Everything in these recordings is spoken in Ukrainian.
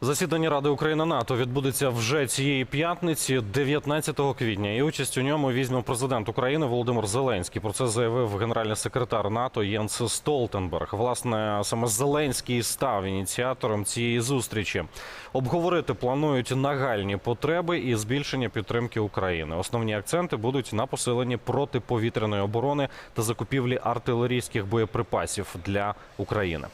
Засідання Ради Україна НАТО відбудеться вже цієї п'ятниці, 19 квітня. І участь у ньому візьме президент України Володимир Зеленський. Про це заявив генеральний секретар НАТО Єнс Столтенберг. Власне, саме Зеленський став ініціатором цієї зустрічі. Обговорити планують нагальні потреби і збільшення підтримки України. Основні акценти будуть на посиленні протиповітряної оборони та закупівлі артилерійських боєприпасів для України.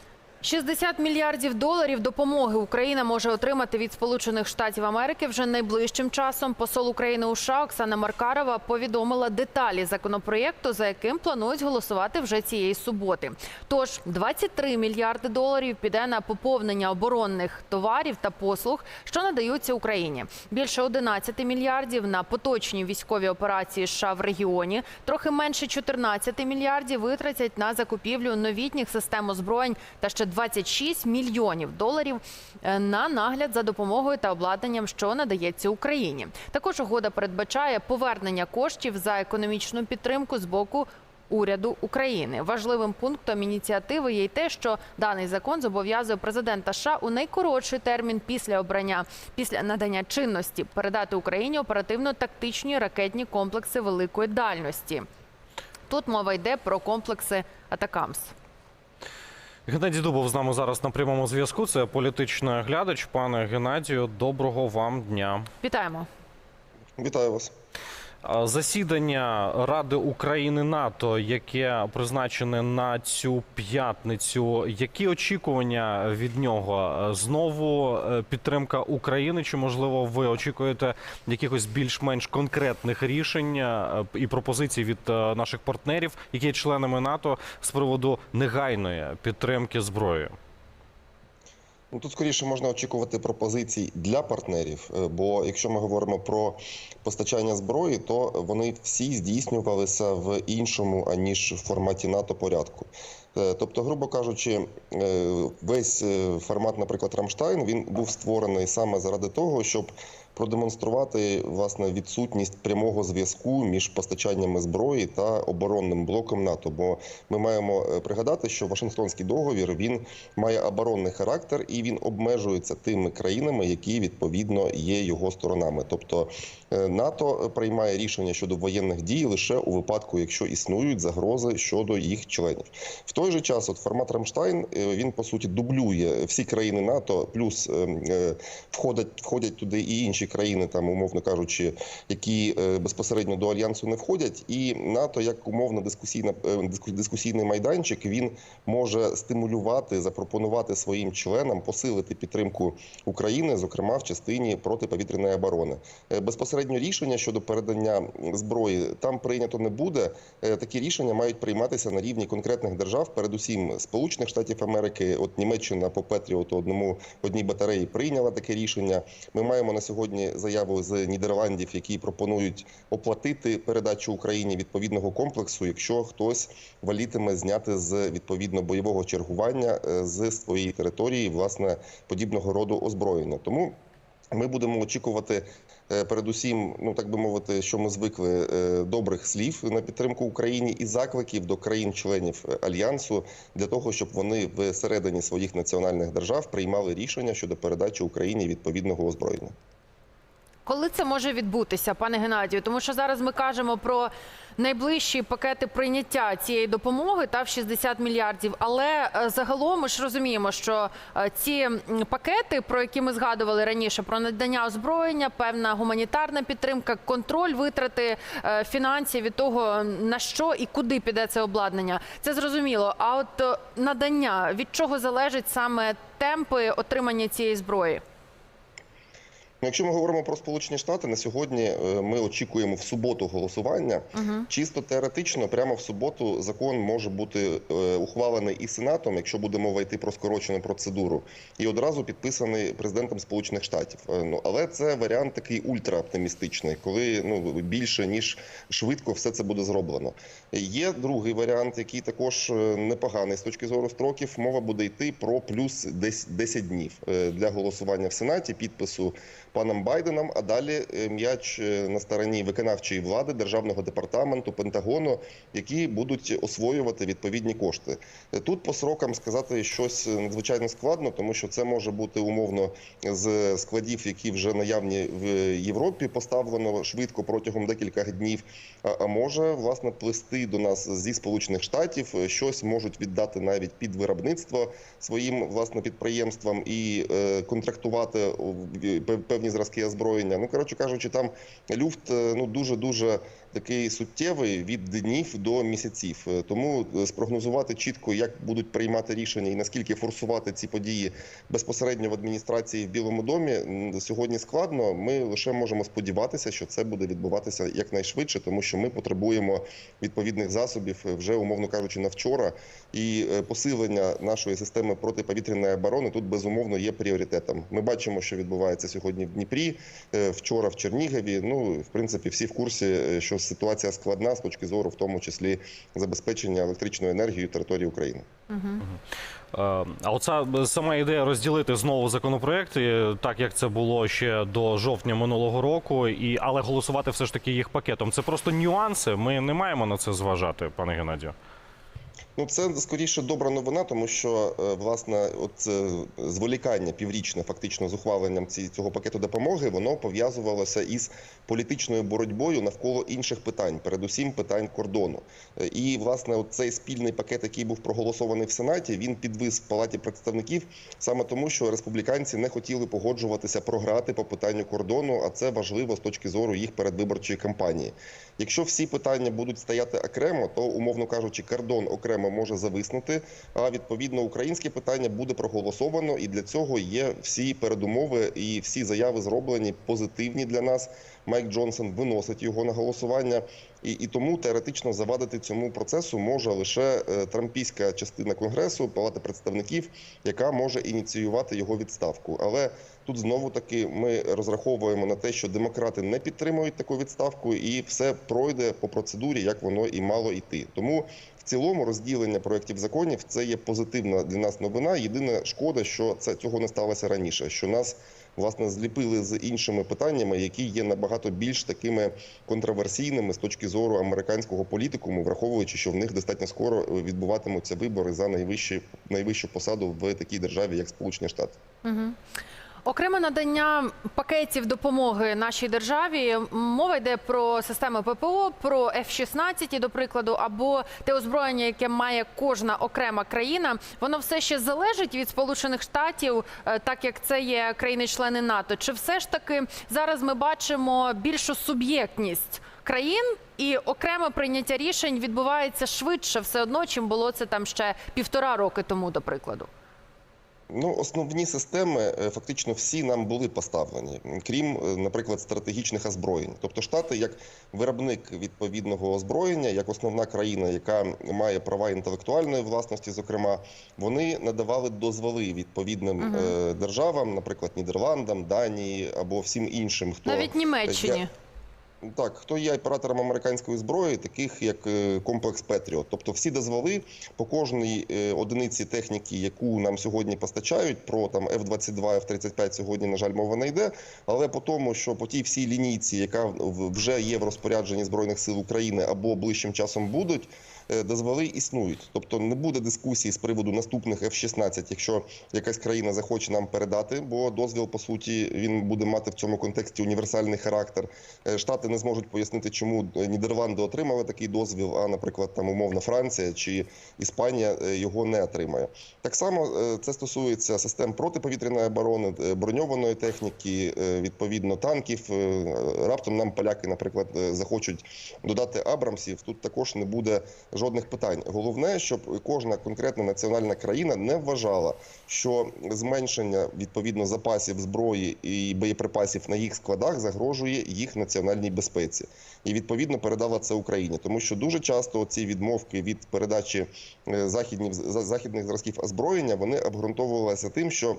60 мільярдів доларів допомоги Україна може отримати від Сполучених Штатів Америки вже найближчим часом. Посол України у США Оксана Маркарова повідомила деталі законопроєкту, за яким планують голосувати вже цієї суботи. Тож 23 мільярди доларів піде на поповнення оборонних товарів та послуг, що надаються Україні. Більше 11 мільярдів на поточні військові операції США в регіоні. Трохи менше 14 мільярдів витратять на закупівлю новітніх систем озброєнь та ще 26 мільйонів доларів е, на нагляд за допомогою та обладнанням, що надається Україні. Також угода передбачає повернення коштів за економічну підтримку з боку. Уряду України важливим пунктом ініціативи є й те, що даний закон зобов'язує президента США у найкоротший термін після обрання після надання чинності передати Україні оперативно-тактичні ракетні комплекси великої дальності. Тут мова йде про комплекси Атакамс. Геннадій Дубов з нами зараз на прямому зв'язку. Це політичний глядач. Пане Геннадію, доброго вам дня. Вітаємо. Вітаю вас. Засідання Ради України НАТО, яке призначене на цю п'ятницю. Які очікування від нього? Знову е, підтримка України? Чи можливо ви очікуєте якихось більш-менш конкретних рішень е, і пропозицій від е, наших партнерів, які є членами НАТО, з приводу негайної підтримки зброєю? Ну тут скоріше можна очікувати пропозицій для партнерів. е, Бо якщо ми говоримо про постачання зброї, то вони всі здійснювалися в іншому аніж в форматі НАТО порядку. Е, Тобто, грубо кажучи, е, весь формат, наприклад, Рамштайн, він був створений саме заради того, щоб продемонструвати власне відсутність прямого зв'язку між постачаннями зброї та оборонним блоком НАТО. Бо ми маємо е, пригадати, що Вашингтонський договір він має оборонний характер і він обмежується тими країнами, які відповідно є його сторонами. Тобто е, НАТО приймає рішення щодо воєнних дій лише у випадку, якщо існують загрози щодо їх членів. В той же час, от формат Рамштайн, е, він по суті дублює всі країни НАТО, плюс е, е, входять, входять туди і інші країни, там умовно кажучи, які е, безпосередньо до альянсу не входять. І НАТО, як умовно дискусійна е, дискусійний майданчик, він може стимулювати, запропонувати своїм членам посилити підтримку України, зокрема в частині протиповітряної оборони. Е, Безпосередньо рішення щодо передання зброї там прийнято не буде. Такі рішення мають прийматися на рівні конкретних держав, передусім Сполучених Штатів Америки. От Німеччина по Петріоту одному одній батареї прийняла таке рішення. Ми маємо на сьогодні заяву з Нідерландів, які пропонують оплатити передачу Україні відповідного комплексу, якщо хтось валітиме зняти з відповідно бойового чергування е, з своєї території власне подібного роду озброєння. Тому ми будемо очікувати е, передусім, ну так би мовити, що ми звикли е, добрих слів на підтримку Україні і закликів до країн-членів альянсу для того, щоб вони всередині своїх національних держав приймали рішення щодо передачі Україні відповідного озброєння. Коли це може відбутися, пане Геннадію? Тому що зараз ми кажемо про найближчі пакети прийняття цієї допомоги та в 60 мільярдів. Але е, загалом ми ж розуміємо, що е, ці пакети, про які ми згадували раніше, про надання озброєння, певна гуманітарна підтримка, контроль витрати е, фінансів від того на що і куди піде це обладнання, це зрозуміло. А от надання від чого залежить саме темпи отримання цієї зброї? Ну, Якщо ми говоримо про Сполучені Штати, на сьогодні е, ми очікуємо в суботу голосування. Чисто теоретично, прямо в суботу закон може бути е, ухвалений і сенатом, якщо буде мова йти про скорочену процедуру, і одразу підписаний президентом Сполучених Штатів. Е, Ну але це варіант такий ультраоптимістичний, коли ну більше ніж швидко все це буде зроблено. Є другий варіант, який також непоганий з точки зору строків. Мова буде йти про плюс десь 10 днів для голосування в сенаті, підпису паном Байденом. А далі е, м'яч е, на стороні виконавчої влади, державного департаменту, Пентагону, які будуть освоювати відповідні кошти. Е, Тут по срокам сказати щось надзвичайно складно, тому що це може бути умовно з складів, які вже наявні в Європі, поставлено швидко протягом декількох днів. А, може власне плисти до нас зі сполучених штатів, щось можуть віддати навіть під виробництво своїм власне підприємствам і контрактувати о, зразки озброєння. Ну коротше кажучи, там люфт е, ну дуже дуже такий суттєвий від днів до місяців. Е, Тому е, спрогнозувати чітко, як будуть приймати рішення і наскільки форсувати ці події безпосередньо в адміністрації в Білому домі сьогодні складно. Ми лише можемо сподіватися, що це буде відбуватися якнайшвидше, тому що ми потребуємо відповідних засобів е, вже умовно кажучи на вчора. І посилення нашої системи протиповітряної оборони тут безумовно є пріоритетом. Ми бачимо, що відбувається сьогодні в Дніпрі, вчора в Чернігові. Ну в принципі, всі в курсі, що ситуація складна з точки зору, в тому числі забезпечення електричною енергією території України. Е, А оця сама ідея розділити знову законопроекти, так як це було ще до жовтня минулого року, і але голосувати все ж таки їх пакетом. Це просто нюанси. Ми не маємо на це зважати, пане Геннадію. Ну, це скоріше добра новина, тому що е, власне, от е, зволікання піврічне, фактично, з ухваленням цього пакету допомоги, воно пов'язувалося із політичною боротьбою навколо інших питань, передусім питань кордону. Е, І власне, от цей спільний пакет, який був проголосований в Сенаті, він підвис в палаті представників саме тому, що республіканці не хотіли погоджуватися програти по питанню кордону, а це важливо з точки зору їх передвиборчої кампанії. Якщо всі питання будуть стояти окремо, то умовно кажучи, кордон окремо може зависнути. А відповідно українське питання буде проголосовано, і для цього є всі передумови і всі заяви зроблені позитивні для нас. Майк Джонсон виносить його на голосування, і, і тому теоретично завадити цьому процесу може лише е, трампійська частина конгресу, палати представників, яка може ініціювати його відставку. Але тут знову таки ми розраховуємо на те, що демократи не підтримують таку відставку, і все пройде по процедурі, як воно і мало йти. Тому в цілому розділення проєктів законів це є позитивна для нас новина. Єдина шкода, що це цього не сталося раніше. Що нас власне зліпили з іншими питаннями, які є набагато більш такими контроверсійними з точки зору американського політикуму, враховуючи, що в них достатньо скоро відбуватимуться вибори за найвищі найвищу посаду в такій державі, як Сполучені Штати. Угу. Окреме надання пакетів допомоги нашій державі. Мова йде про системи ППО, про F-16, до прикладу, або те озброєння, яке має кожна окрема країна. Воно все ще залежить від Сполучених Штатів, е, так як це є країни-члени НАТО. Чи все ж таки зараз ми бачимо більшу суб'єктність країн? І окреме прийняття рішень відбувається швидше все одно, чим було це там ще півтора роки тому, до прикладу. Ну, основні системи е, фактично всі нам були поставлені, крім, е, наприклад, стратегічних озброєнь. Тобто Штати, як виробник відповідного озброєння, як основна країна, яка має права інтелектуальної власності, зокрема, вони надавали дозволи відповідним е, державам, наприклад, Нідерландам, Данії або всім іншим, хто Навіть Німеччині. Так, хто є оператором американської зброї, таких як е, комплекс Петріот. Тобто всі дозволи по кожній е, одиниці техніки, яку нам сьогодні постачають, про там F-22, F-35 сьогодні, на жаль, мова не йде. Але по тому, що по тій всій лінійці, яка вже є в розпорядженні Збройних сил України або ближчим часом будуть, дозволи існують. Тобто не буде дискусії з приводу наступних F-16, якщо якась країна захоче нам передати, бо дозвіл, по суті, він буде мати в цьому контексті універсальний характер. Е, Штати не зможуть пояснити, чому е, Нідерланди отримали такий дозвіл, а, наприклад, там умовно Франція чи Іспанія е, його не отримає. Так само е, це стосується систем протиповітряної оборони, е, броньованої техніки, е, відповідно танків. Е, Раптом нам поляки, наприклад, е, захочуть додати Абрамсів. Тут також не буде жодних питань. Головне, щоб кожна конкретна національна країна не вважала, що зменшення відповідно запасів зброї і боєприпасів на їх складах загрожує їх національній безпеці, і відповідно передала це Україні, тому що дуже часто ці відмовки від передачі е, західних західних зразків озброєння вони обґрунтовувалися тим, що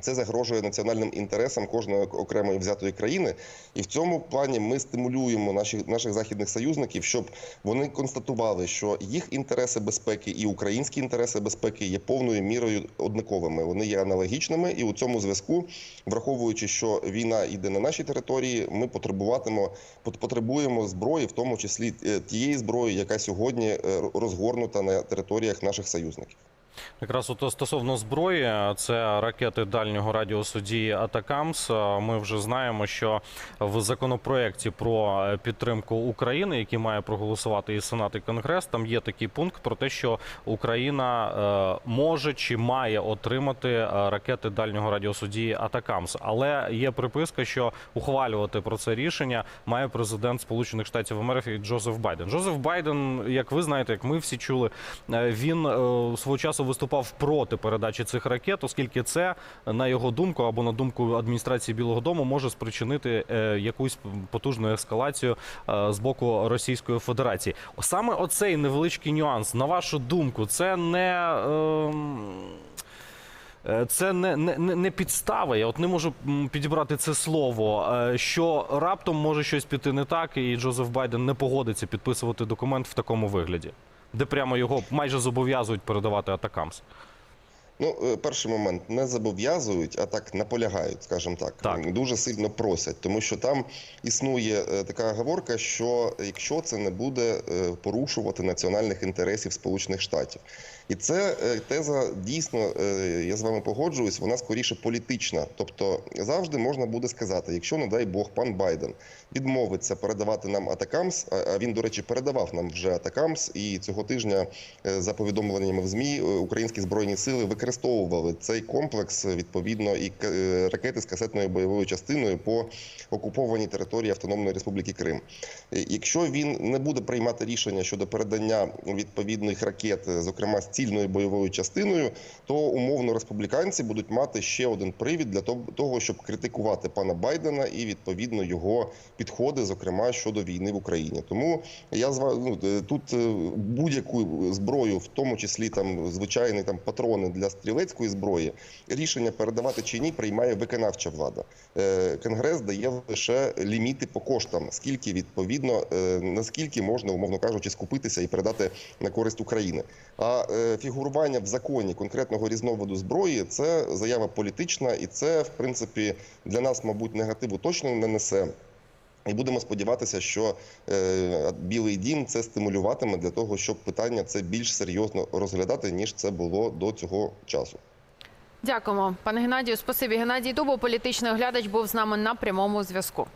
Це загрожує національним інтересам кожної окремої взятої країни, і в цьому плані ми стимулюємо наших наших західних союзників, щоб вони констатували, що їх інтереси безпеки і українські інтереси безпеки є повною мірою однаковими. Вони є аналогічними, і у цьому зв'язку, враховуючи, що війна йде на нашій території, ми потребуватимо потребуємо зброї, в тому числі е, тієї зброї, яка сьогодні е, розгорнута на територіях наших союзників. Якраз от стосовно зброї, це ракети дальнього радіусу дії Атакамс. Ми вже знаємо, що в законопроекті про підтримку України, який має проголосувати і Сенат, і Конгрес, там є такий пункт про те, що Україна е, може чи має отримати е, ракети дальнього радіусу дії Атакамс. Але є приписка, що ухвалювати про це рішення має президент Сполучених Штатів Америки Джозеф Байден. Джозеф Байден, як ви знаєте, як ми всі чули, е, він свого часу виступав проти передачі цих ракет, оскільки це, на його думку або на думку адміністрації Білого Дому, може спричинити е, якусь потужну ескалацію е, з боку Російської Федерації. Саме оцей невеличкий нюанс, на вашу думку, це не. ем, Е, Це не, не, не підстава. Я от не можу підібрати це слово. Що раптом може щось піти не так, і Джозеф Байден не погодиться підписувати документ в такому вигляді, де прямо його майже зобов'язують передавати атакамс. Ну, е, перший момент не зобов'язують, а так наполягають, скажімо так. Так. Дуже сильно просять, тому що там існує е, така говорка, що якщо це не буде е, порушувати національних інтересів Сполучених Штатів, і це теза дійсно, я з вами погоджуюсь, вона скоріше політична. Тобто завжди можна буде сказати, якщо, не дай Бог, пан Байден відмовиться передавати нам Атакамс, а він, до речі, передавав нам вже Атакамс, і цього тижня, за повідомленнями в ЗМІ, українські збройні сили використовували цей комплекс відповідно і е, ракети з касетною бойовою частиною по окупованій території Автономної Республіки Крим. Е, Якщо він не буде приймати рішення щодо передання відповідних ракет, е, зокрема з цільною бойовою частиною, то умовно республіканці будуть мати ще один привід для того- щоб критикувати пана Байдена і відповідно його підходи, зокрема щодо війни в Україні. Тому я ну, тут будь-яку зброю, в тому числі там звичайні там патрони для стрілецької зброї, рішення передавати чи ні приймає виконавча влада. Е, Конгрес дає лише ліміти по коштам, скільки відповідно е, наскільки можна, умовно кажучи, скупитися і передати на користь України. А е, фігурування в законі конкретного різновиду зброї це заява політична, і це в принципі для нас, мабуть, негативу точно не несе. І будемо сподіватися, що е, Білий Дім це стимулюватиме для того, щоб питання це більш серйозно розглядати, ніж це було до цього часу. Дякуємо, пане Геннадію. Спасибі. Геннадій Дубов, політичний оглядач, був з нами на прямому зв'язку.